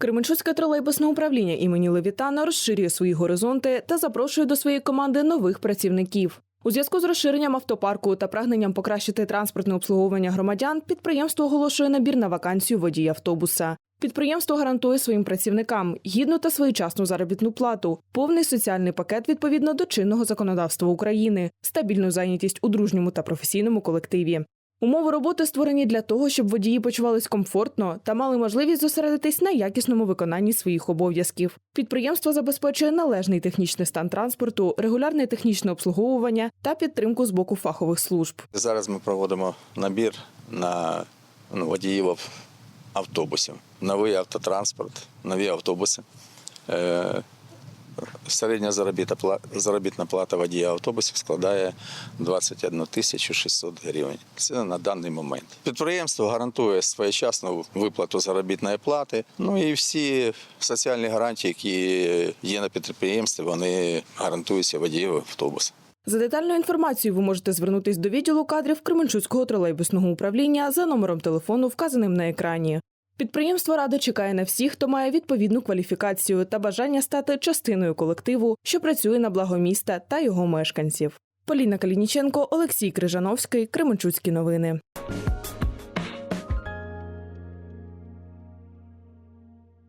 Кременчуцьке тролейбусне управління імені Левітана розширює свої горизонти та запрошує до своєї команди нових працівників. У зв'язку з розширенням автопарку та прагненням покращити транспортне обслуговування громадян, підприємство оголошує набір на вакансію водія автобуса. Підприємство гарантує своїм працівникам гідну та своєчасну заробітну плату, повний соціальний пакет відповідно до чинного законодавства України, стабільну зайнятість у дружньому та професійному колективі. Умови роботи створені для того, щоб водії почувались комфортно та мали можливість зосередитись на якісному виконанні своїх обов'язків. Підприємство забезпечує належний технічний стан транспорту, регулярне технічне обслуговування та підтримку з боку фахових служб. Зараз ми проводимо набір на ну, водіїв автобусів. Новий автотранспорт, нові автобуси. Середня заробітна плата, водія автобусів складає 21 тисячу 600 гривень. Це на даний момент. Підприємство гарантує своєчасну виплату заробітної плати. Ну і всі соціальні гарантії, які є на підприємстві, вони гарантуються водіїв автобуса. За детальною інформацією ви можете звернутись до відділу кадрів Кременчуцького тролейбусного управління за номером телефону, вказаним на екрані. Підприємство радо чекає на всіх, хто має відповідну кваліфікацію та бажання стати частиною колективу, що працює на благо міста та його мешканців. Поліна Калініченко, Олексій Крижановський, Кременчуцькі новини.